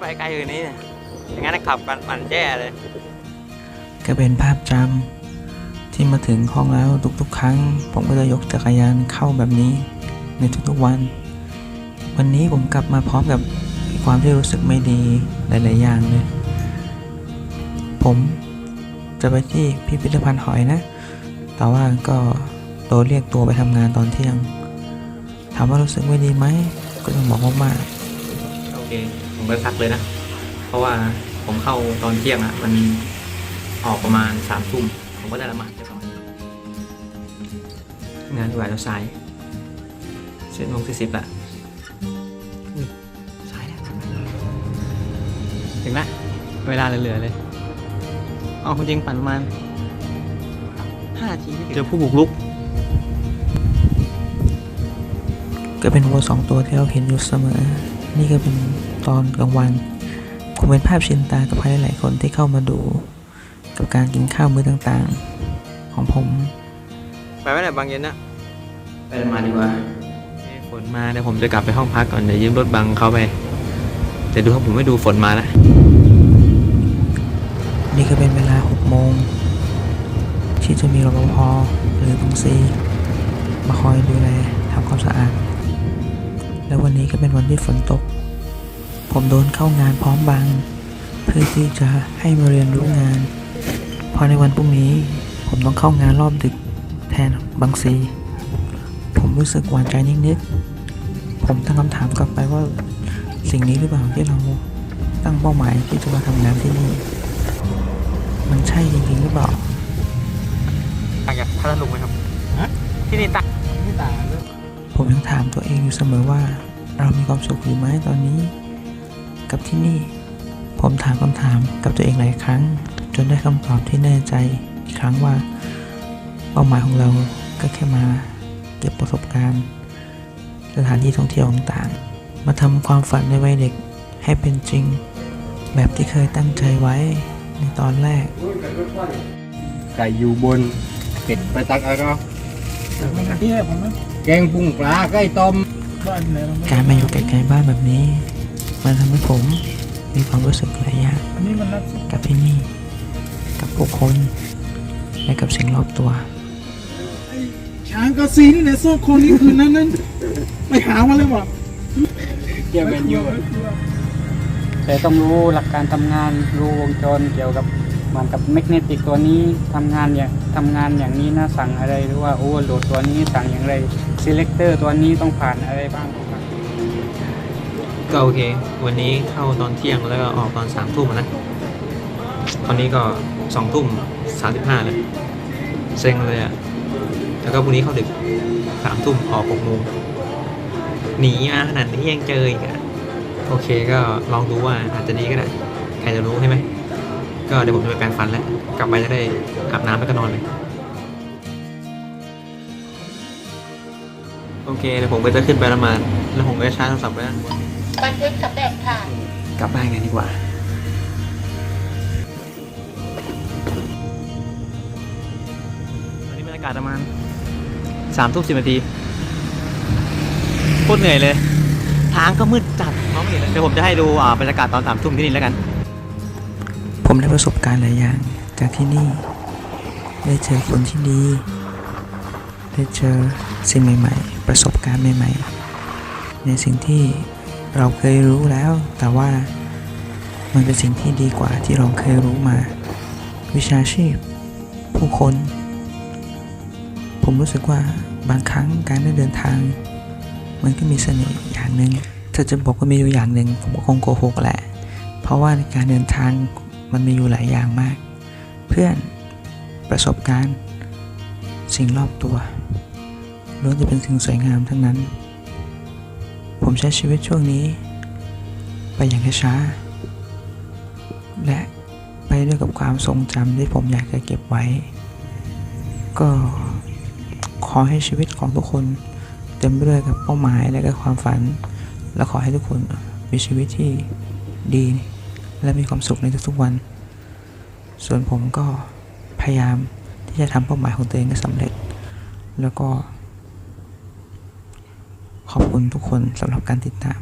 ไปไกลกว่านี้เนี่ยอย่างนั้นขับกันปั่นแย่เลย ก็เป็นภาพจำที่มาถึงห้องแล้วทุกๆ ครั้ง ผมก็จะยกจักรยานเข้าแบบนี้ในทุกๆวัน วันนี้ผมกลับมาพร้อมกับความที่รู้สึกไม่ดีหลาย ๆ อย่างเลย ผมจะไปที่พิพิธภัณฑ์หอยนะ แต่ว่าก็โดนเรียกตัวไปทำงานตอนเที่ยง ถามว่ารู้สึกไม่ดีไหม ก็ต้องบอกว่าไมากโอเค ผมก็ซักเลยนะ เพราะว่าผมเข้าตอนเที่ยงอะมันออกประมาณสามทุ่มผมก็ได้ละหมาดแค่สองนาทีงานอยู่บ่ายเราสายเจ็ดโมงสี่สิบละอุ้ยสายแล้วถึงละเวลาเหลือๆเลยเอาจริงๆปั่นประมาณห้านาทีไม่ถึงเจอผู้บุกรุกก็เป็นวัวสองตัวที่เราเห็นอยู่เสมอ นี่ก็เป็นตอนกลางวันคงเป็นภาพชินตากับใครหลายๆคนที่เข้ามาดู กับการกินข้าวมื้อต่างๆ ของผม ไปไว้ไหนบางเย็นนะไปมาดีกว่าฝนมาเดี๋ยวผมจะกลับไปห้องพักก่อนเดี๋ยวยืมรถบังเขาไปแต่ดูครับผมไม่ดูฝนมาแล้วนี่ก็เป็นเวลา6โมงที่จะมีรปภหรือบังซีมาคอยดูแลทำความสะอาด แล้ววันนี้ก็เป็นวันที่ฝนตก ผมโดนเข้างานพร้อมบังเพื่อที่จะให้มาเรียนรู้งาน พอในวันพรุ่งนี้ผมต้องเข้างานรอบดึกแทนบังซีผมรู้สึกหวานใจนิดๆผมตั้งคำถามกลับไปว่าสิ่งนี้หรือเปล่าที่เราตั้งเป้าหมายที่จะมาทำงานที่นี่ มันใช่จริงๆหรือเปล่าต่างจากพัทลุงไหมครับที่นี่ต่าง ผมยังถามตัวเองอยู่เสมอว่า เรามีความสุขอยู่ไหมตอนนี้ กับที่นี่ ผมถามคำถามกับตัวเองหลายครั้ง จนได้คำตอบที่แน่ใจอีกครั้งว่า เป้าหมายของเราก็แค่มา เก็บประสบการณ์ สถานที่ท่องเที่ยวต่างๆ มาทำความฝันในวัยเด็กให้เป็นจริง แบบที่เคยตั้งใจไว้ในตอนแรกไก่อยู่บนเป็ดไปตัก เอาเนะแกงปรุงปลาไก่ต้มการมาอยู่ไกลๆบ้านแบบนี้ มันทำให้ผมมีความรู้สึกหลายอย่างกับที่นี่ กับผู้คน และกับสิ่งรอบตัว ช้างกระซีนี่ในโซ่คนนี้คืนนั้นนั้นไปหามาเลยว่ะเกี่ยวกันอยู่แต่ต้องรู้หลักการทำงานรู้วงจรเกี่ยวกับ เหมือนกับแมกเนติกตัวนี้ทำงานอย่างทำงานอย่างนี้นะสั่งอะไรหรือว่าโอเวอร์โหลดตัวนี้สั่งอย่างไร selector ตัวนี้ต้องผ่านอะไรบ้างครับก็โอเค วันนี้เข้าตอนเที่ยงแล้วก็ออกตอนสามทุ่มนะตอนนี้ก็สองทุ่มสามสิบห้าเลยเซ็งเลยอะแล้วก็พรุ่งนี้เข้าดึกสามทุ่มออกหกโมงหนีมาขนาดนี้ยังเจออีกอะโอเคก็ลองดูว่าอาจจะดีก็ได้ใครจะรู้ใช่ไหม ก็เดี๋ยวผมจะไปแปรงฟันแล้ว กลับไปจะได้อาบน้ำแล้วก็นอนเลย โอเคเดี๋ยวผมก็จะขึ้นไปละหมาดแล้วผมก็จะชาร์จโทรศัพท์ไว้ด้านบนบันทึกสำเร็จค่ะ กลับบ้านกันดีกว่า ตอนนี้บรรยากาศประมาณสามทุ่มสิบนาทีโคตรเหนื่อยเลย ทางก็มืดจัดมองไม่เห็นเลยเดี๋ยวผมจะให้ดูอ่าบรรยากาศตอนสามทุ่มที่นี่แล้วกัน ผมได้ประสบการณ์หลายอย่างจากที่นี่ ได้เจอคนที่ดี ได้เจอสิ่งใหม่ ๆ ประสบการณ์ใหม่ ๆ ในสิ่งที่เราเคยรู้แล้ว แต่ว่ามันเป็นสิ่งที่ดีกว่าที่เราเคยรู้มา วิชาชีพ ผู้คน ผมรู้สึกว่าบางครั้งการได้เดินทาง มันก็มีเสน่ห์อย่างหนึ่งถ้าจะบอกว่ามีอยู่อย่างหนึ่งผมก็คงโกหกแหละ เพราะว่าในการเดินทาง มันมีอยู่หลายอย่างมาก เพื่อนประสบการณ์ สิ่งรอบตัวล้วนจะเป็นสิ่งสวยงามทั้งนั้น ผมใช้ชีวิตช่วงนี้ ไปอย่างช้า และไปด้วยกับความทรงจำที่ผมอยากจะเก็บไว้ ก็ขอให้ชีวิตของทุกคนเต็มไปด้วยกับเป้าหมายและก็ความฝัน และขอให้ทุกคนมีชีวิตที่ดี และมีความสุขในทุกๆวัน ส่วนผมก็พยายามที่จะทำเป้าหมายของตัวเองให้สำเร็จ แล้วก็ ขอบคุณทุกคนสำหรับการติดตาม